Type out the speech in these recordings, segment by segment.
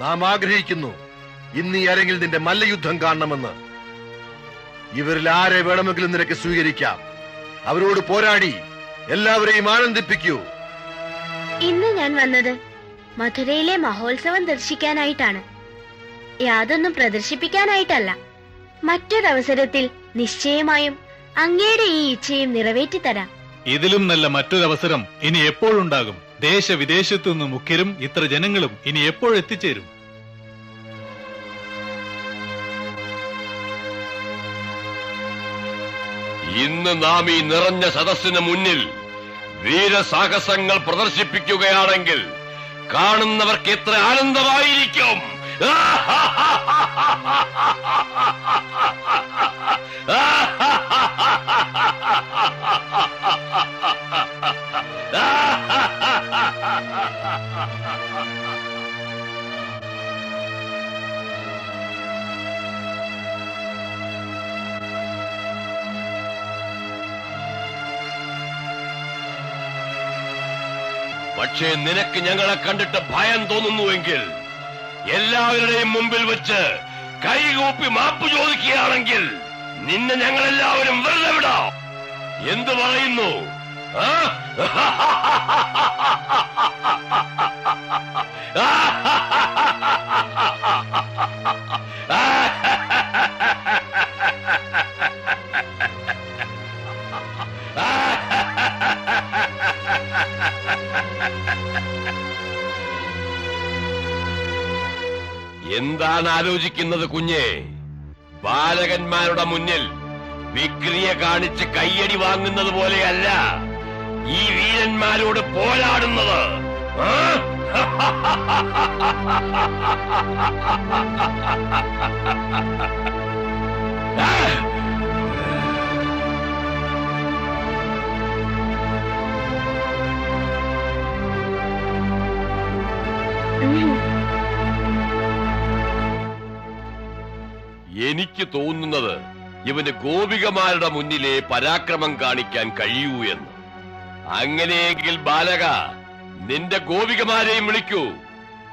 നാം ആഗ്രഹിക്കുന്നു ഇന്ന് ഈ അരങ്ങിൽ നിന്റെ മല്ലയുദ്ധം കാണണമെന്ന്. ഇവരിൽ ആരെ വേണമെങ്കിലും നിനക്ക് സ്വീകരിക്കാം. അവരോട് പോരാടി. എല്ലാവരെയും ആനന്ദിപ്പിക്കൂ. ഇന്ന് ഞാൻ വന്നത് മധുരയിലെ മഹോത്സവം ദർശിക്കാനായിട്ടാണ്. യാതൊന്നും പ്രദർശിപ്പിക്കാനായിട്ടല്ല. മറ്റൊരവസരത്തിൽ നിശ്ചയമായും അങ്ങയുടെ ഈ ഇച്ഛയും നിറവേറ്റിത്തരാം. ഇതിലും നല്ല മറ്റൊരവസരം ഇനി എപ്പോഴുണ്ടാകും? ദേശവിദേശത്തു നിന്നും മുഖ്യരും ഇത്ര ജനങ്ങളും ഇനി എപ്പോഴെത്തിച്ചേരും ഇന്ന് നാം ഈ നിറഞ്ഞ സദസ്സിന് മുന്നിൽ വീരസാഹസങ്ങൾ പ്രദർശിപ്പിക്കുകയാണെങ്കിൽ കാണുന്നവർക്ക് എത്ര ആനന്ദമായിരിക്കും? പക്ഷേ നിനക്ക് ഞങ്ങളെ കണ്ടിട്ട് ഭയം തോന്നുന്നുവെങ്കിൽ എല്ലാവരുടെയും മുമ്പിൽ വെച്ച് കൈകൂപ്പി മാപ്പ് ചോദിക്കുകയാണെങ്കിൽ നിന്നെ ഞങ്ങളെല്ലാവരും വെറുതെ വിടാം. എന്ത് പറയുന്നു? ആ? എന്താണ് ആലോചിക്കുന്നത് കുഞ്ഞേ? ബാലകന്മാരുടെ മുന്നിൽ വിക്രിയ കാണിച്ച് കയ്യടി വാങ്ങുന്നത് പോലെയല്ല ഈ വീരന്മാരോട് പോരാടുന്നത്. ആ? എനിക്ക് തോന്നുന്നത് ഇവന് ഗോപികമാരുടെ മുന്നിലെ പരാക്രമം കാണിക്കാൻ കഴിയൂ എന്ന്. അങ്ങനെയെങ്കിൽ ബാലക നിന്റെ ഗോപികമാരെയും വിളിക്കൂ.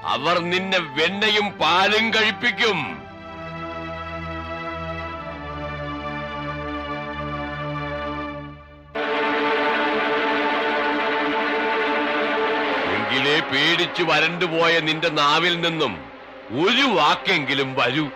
അവർ നിന്നെ വെണ്ണയും പാലും കഴിപ്പിക്കും. എങ്കിലേ പേടിച്ചു വരണ്ടുപോയ നിന്റെ നാവിൽ നിന്നും ഒരു വാക്കെങ്കിലും വരൂ.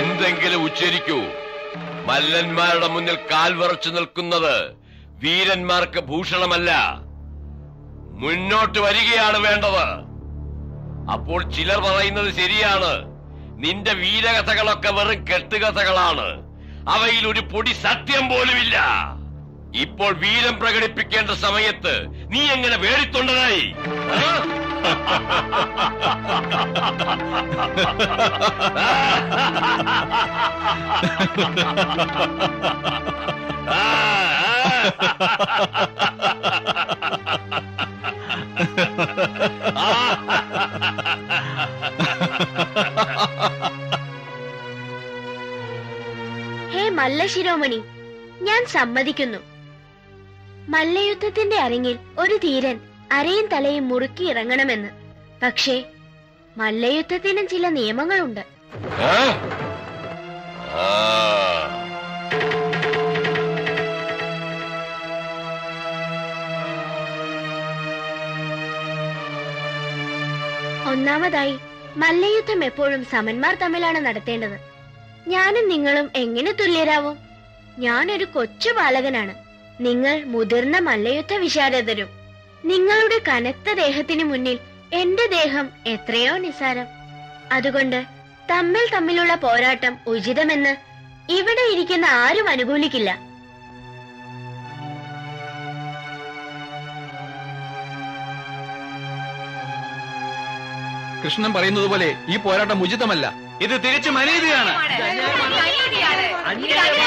എന്തെങ്കിലും ഉച്ചരിക്കൂ മല്ലന്മാരുടെ മുന്നിൽ കാൽ വിറച്ചു നിൽക്കുന്നത് വീരന്മാർക്ക് ഭൂഷണമല്ല. മുന്നോട്ട് വരികയാണ് വേണ്ടത്. അപ്പോൾ ചിലർ പറയുന്നത് ശരിയാണ്. നിന്റെ വീരകഥകളൊക്കെ വെറും കെട്ടുകഥകളാണ്. അവയിൽ ഒരു പൊടി സത്യം പോലുമില്ല. ഇപ്പോൾ വീരം പ്രകടിപ്പിക്കേണ്ട സമയത്ത് നീ എങ്ങനെ വേടിത്തൊണ്ടനായി ഹേ മല്ല ശിരോമണി ഞാൻ സമ്മതിക്കുന്നു. മല്ലയുദ്ധത്തിന്റെ അരങ്ങിൽ ഒരു ധീരൻ അരയും തലയും മുറുക്കി ഇറങ്ങണമെന്ന്. പക്ഷേ മല്ലയുദ്ധത്തിനും ചില നിയമങ്ങളുണ്ട്. ഒന്നാമതായി മല്ലയുദ്ധം എപ്പോഴും സമന്മാർ തമ്മിലാണ് നടത്തേണ്ടത്. ഞാനും നിങ്ങളും എങ്ങനെ തുല്യരാവും? ഞാനൊരു കൊച്ചു ബാലകനാണ്. നിങ്ങൾ മുതിർന്ന മല്ലയുദ്ധ വിശാരദരും. നിങ്ങളുടെ കനത്ത ദേഹത്തിന് മുന്നിൽ എന്റെ ദേഹം എത്രയോ നിസാരം അതുകൊണ്ട് തമ്മിൽ തമ്മിലുള്ള പോരാട്ടം ഉചിതമെന്ന് ഇവിടെ ഇരിക്കുന്ന ആരും അനുകൂലിക്കില്ല. കൃഷ്ണൻ പറയുന്നത് പോലെ ഈ പോരാട്ടം ഉചിതമല്ല. ഇത് തികച്ചും അനീതിയാണ് അനീതിയാണ്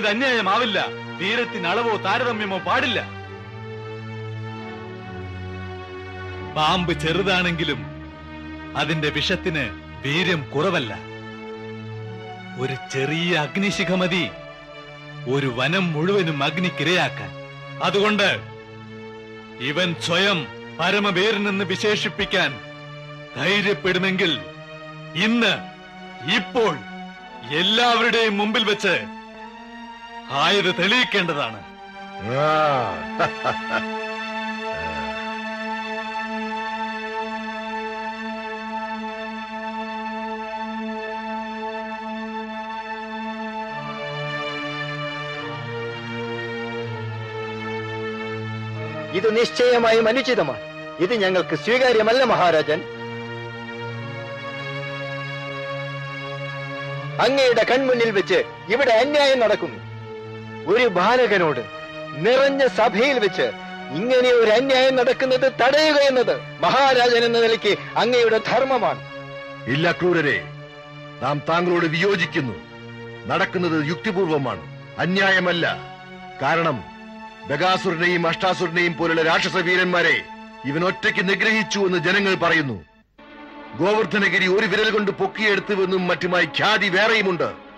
ഇത് അന്യായമാവില്ല. തീരത്തിന് അളവോ താരതമ്യമോ പാടില്ല. പാമ്പ് ചെറുതാണെങ്കിലും അതിന്റെ വിഷത്തിന് വീര്യം കുറവല്ല. ഒരു ചെറിയ അഗ്നിശിഖ മതി. ഒരു വനം മുഴുവനും അഗ്നിക്കിരയാക്കാൻ. അതുകൊണ്ട് ഇവൻ സ്വയം പരമവീരനെന്ന് വിശേഷിപ്പിക്കാൻ ധൈര്യപ്പെടുമെങ്കിൽ ഇന്ന് ഇപ്പോൾ എല്ലാവരുടെയും മുമ്പിൽ വെച്ച് ആയത് തെളിയിക്കേണ്ടതാണ്. ഇത് നിശ്ചയമായും അനുചിതമാണ് ഇത് ഞങ്ങൾക്ക് സ്വീകാര്യമല്ല മഹാരാജൻ. അങ്ങയുടെ കൺമുന്നിൽ വെച്ച് ഇവിടെ അന്യായം നടക്കുന്നു. ഒരു ബാലകനോട് നിറഞ്ഞ സഭയിൽ വെച്ച് ഇങ്ങനെ ഒരു അന്യായം നടക്കുന്നത് തടയുക എന്നത് മഹാരാജൻ എന്ന നിലയ്ക്ക് അങ്ങയുടെ ധർമ്മമാണ്. ഇല്ല ക്രൂരരെ. നാം താങ്കളോട് വിയോജിക്കുന്നു. നടക്കുന്നത് യുക്തിപൂർവമാണ് അന്യായമല്ല. കാരണം ബഗാസുരനെയും അഷ്ടാസുരനെയും പോലുള്ള രാക്ഷസ വീരന്മാരെ ഇവൻ ഒറ്റയ്ക്ക് നിഗ്രഹിച്ചു എന്ന് ജനങ്ങൾ പറയുന്നു. ഗോവർദ്ധനഗിരി ഒരു വിരൽ കൊണ്ട് പൊക്കിയെടുത്തുവെന്നും മറ്റുമായി ഖ്യാതി വേറെയുമുണ്ട്.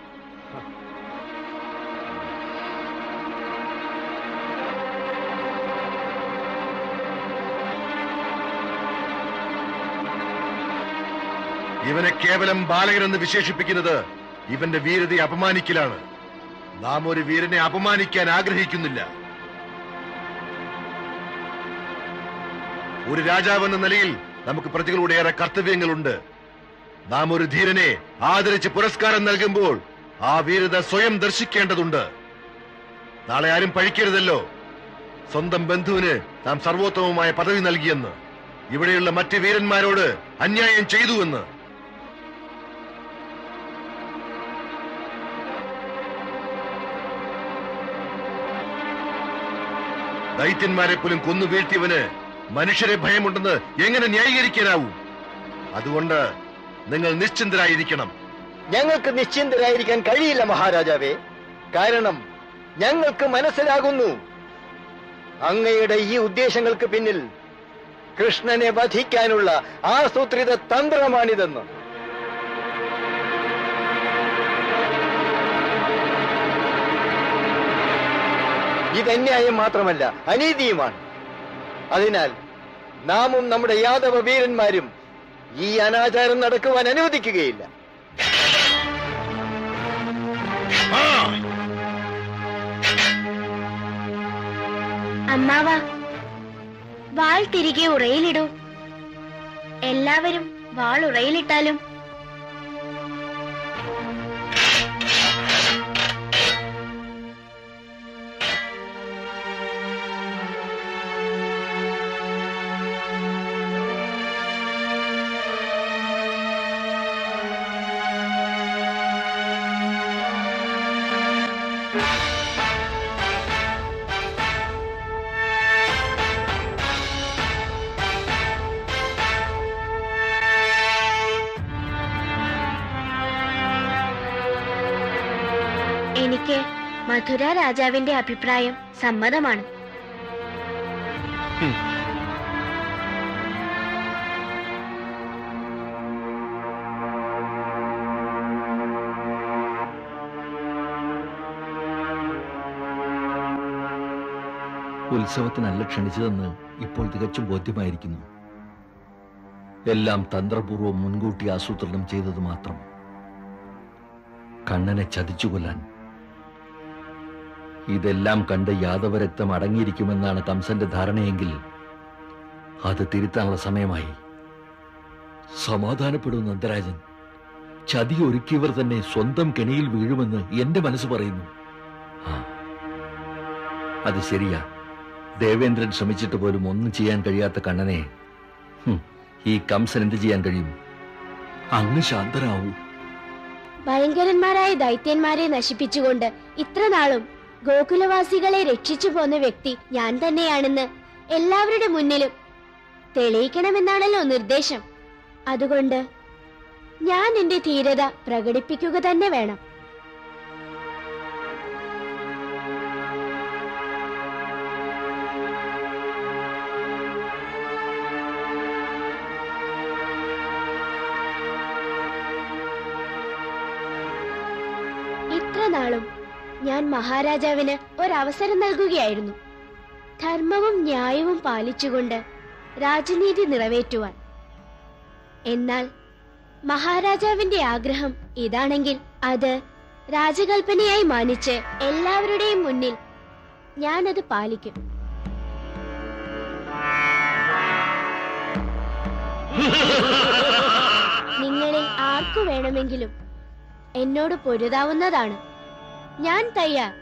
ഇവനെ കേവലം ബാലകനെന്ന് വിശേഷിപ്പിക്കുന്നത് ഇവന്റെ വീരതയെ അപമാനിക്കലാണ്. നാം ഒരു വീരനെ അപമാനിക്കാൻ ആഗ്രഹിക്കുന്നില്ല. ഒരു രാജാവ് എന്ന നിലയിൽ നമുക്ക് പ്രജകളോട് ഏറെ കർത്തവ്യങ്ങളുണ്ട്. നാം ഒരു ധീരനെ ആദരിച്ച് പുരസ്കാരം നൽകുമ്പോൾ ആ വീരത സ്വയം ദർശിക്കേണ്ടതുണ്ട്. നാളെ ആരും പഴിക്കരുതല്ലോ. സ്വന്തം ബന്ധുവിന് നാം സർവോത്തമമായ പദവി നൽകിയെന്ന്. ഇവിടെയുള്ള മറ്റ് വീരന്മാരോട് അന്യായം ചെയ്തുവെന്ന്. ദൈത്യന്മാരെ പോലും കൊന്നു വീഴ്ത്തിയവന് മനുഷ്യരെ ഭയമുണ്ടെന്ന് എങ്ങനെ ന്യായീകരിക്കാനാവൂ? അതുകൊണ്ട് നിങ്ങൾ നിശ്ചിന്തരായിരിക്കണം. ഞങ്ങൾക്ക് നിശ്ചിന്തരായിരിക്കാൻ കഴിയില്ല മഹാരാജാവേ. കാരണം ഞങ്ങൾക്ക് മനസ്സിലാകുന്നു. അങ്ങയുടെ ഈ ഉദ്ദേശങ്ങൾക്ക് പിന്നിൽ കൃഷ്ണനെ വധിക്കാനുള്ള ആസൂത്രിത തന്ത്രമാണിതെന്ന്. ഇതന്യായം മാത്രമല്ല അനീതിയുമാണ്. അതിനാൽ നാമും നമ്മുടെ യാദവ വീരന്മാരും ഈ അനാചാരം നടക്കുവാൻ അനുവദിക്കുകയില്ല. അമ്മാവ വാൾ തിരികെ ഉറയിലിടൂ. എല്ലാവരും വാൾ ഉറയിലിട്ടാലും എനിക്ക് മധുര രാജാവിന്റെ അഭിപ്രായം സമ്മതമാണ്. ഉത്സവത്തിനല്ല ക്ഷണിച്ചതെന്ന് ഇപ്പോൾ തികച്ചും ബോധ്യമായിരിക്കുന്നു. എല്ലാം തന്ത്രപൂർവം മുൻകൂട്ടി ആസൂത്രണം ചെയ്തത് മാത്രം. കണ്ണനെ ചതിച്ചു കൊല്ലാൻ. ഇതെല്ലാം കണ്ട് യാദവരക്തം അടങ്ങിയിരിക്കുമെന്നാണ് കംസന്റെ ധാരണയെങ്കിൽ അത് തിരുത്താനുള്ള സമയമായി. സമാധാനപ്പെടും നന്ദരാജൻ. ചതി ഒരുക്കിയവർ തന്നെ സ്വന്തം കെണിയിൽ വീഴുമെന്ന് എന്റെ മനസ്സ് പറയുന്നു. അത് ശരിയാ. ദേവേന്ദ്രൻ ശ്രമിച്ചിട്ട് പോലും ഒന്നും ചെയ്യാൻ കഴിയാത്ത കണ്ണനെ. ഈ കംസൻ എന്ത് ചെയ്യാൻ കഴിയും? അങ്ങ് ശാന്തരാവൂ. ഭയങ്കരന്മാരായ ദൈത്യന്മാരെ നശിപ്പിച്ചുകൊണ്ട് ഇത്ര നാളും ഗോകുലവാസികളെ രക്ഷിച്ചു പോന്ന വ്യക്തി ഞാൻ തന്നെയാണെന്ന് എല്ലാവരുടെ മുന്നിലും തെളിയിക്കണമെന്നാണല്ലോ നിർദ്ദേശം. അതുകൊണ്ട് ഞാൻ എന്റെ ധീരത പ്രകടിപ്പിക്കുക തന്നെ വേണം. നാളും ഞാൻ മഹാരാജാവിന് ഒരവസരം നൽകുകയായിരുന്നു. ധർമ്മവും ന്യായവും പാലിച്ചുകൊണ്ട് രാജനീതി നിറവേറ്റുവാൻ. എന്നാൽ മഹാരാജാവിന്റെ ആഗ്രഹം ഇതാണെങ്കിൽ അത് രാജകൽപ്പനയായി മാനിച്ച് എല്ലാവരുടെയും മുന്നിൽ ഞാനത് പാലിക്കും. നിങ്ങളെ ആർക്കു വേണമെങ്കിലും എന്നോട് പൊരുതാവുന്നതാണ്. ഞാൻ തയ്യാർ.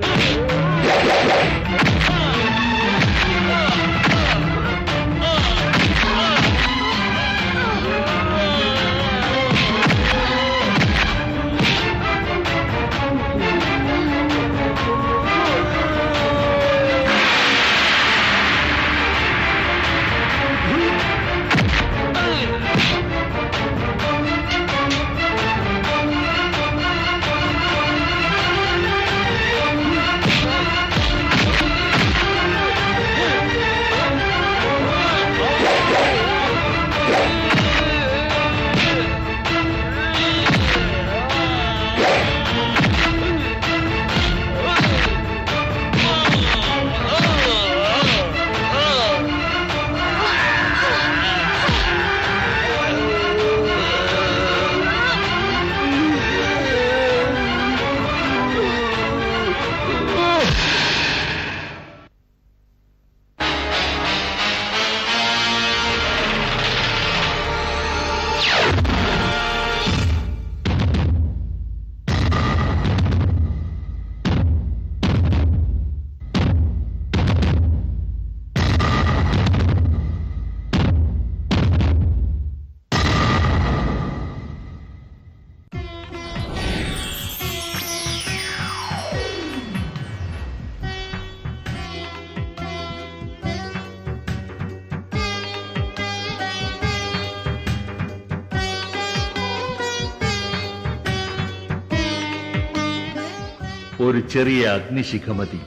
ഒരു ചെറിയ അഗ്നിശിഖ മതി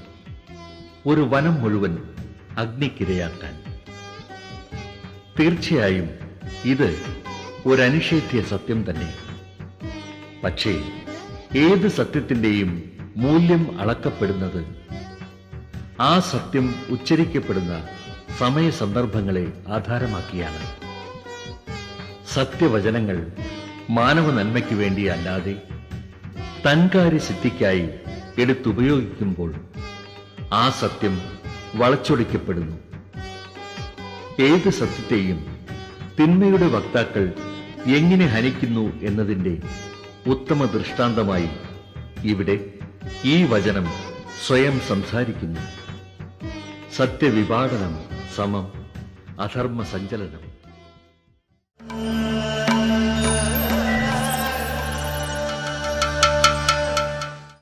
ഒരു വനം മുഴുവൻ അഗ്നിക്കിരയാക്കാൻ. തീർച്ചയായും ഇത് ഒരു അനിഷേധ്യ സത്യം തന്നെ. പക്ഷേ ഏത് സത്യത്തിന്റെയും മൂല്യം അളക്കപ്പെടുന്നത് ആ സത്യം ഉച്ചരിക്കപ്പെടുന്ന സമയ സന്ദർഭങ്ങളെ ആധാരമാക്കിയാണ്. സത്യവചനങ്ങൾ മാനവ നന്മയ്ക്ക് വേണ്ടിയല്ലാതെ തൻകാര്യ സിദ്ധിക്കായി എടുത്തുപയോഗിക്കുമ്പോൾ ആ സത്യം വളച്ചൊടിക്കപ്പെടുന്നു. ഏത് സത്യത്തെയും തിന്മയുടെ വക്താക്കൾ എങ്ങനെ ഹനിക്കുന്നു എന്നതിന്റെ ഉത്തമ ദൃഷ്ടാന്തമായി ഇവിടെ ഈ വചനം സ്വയം സംസാരിക്കുന്നു. സത്യവിപാടനം സമം അധർമ്മ സഞ്ചലനം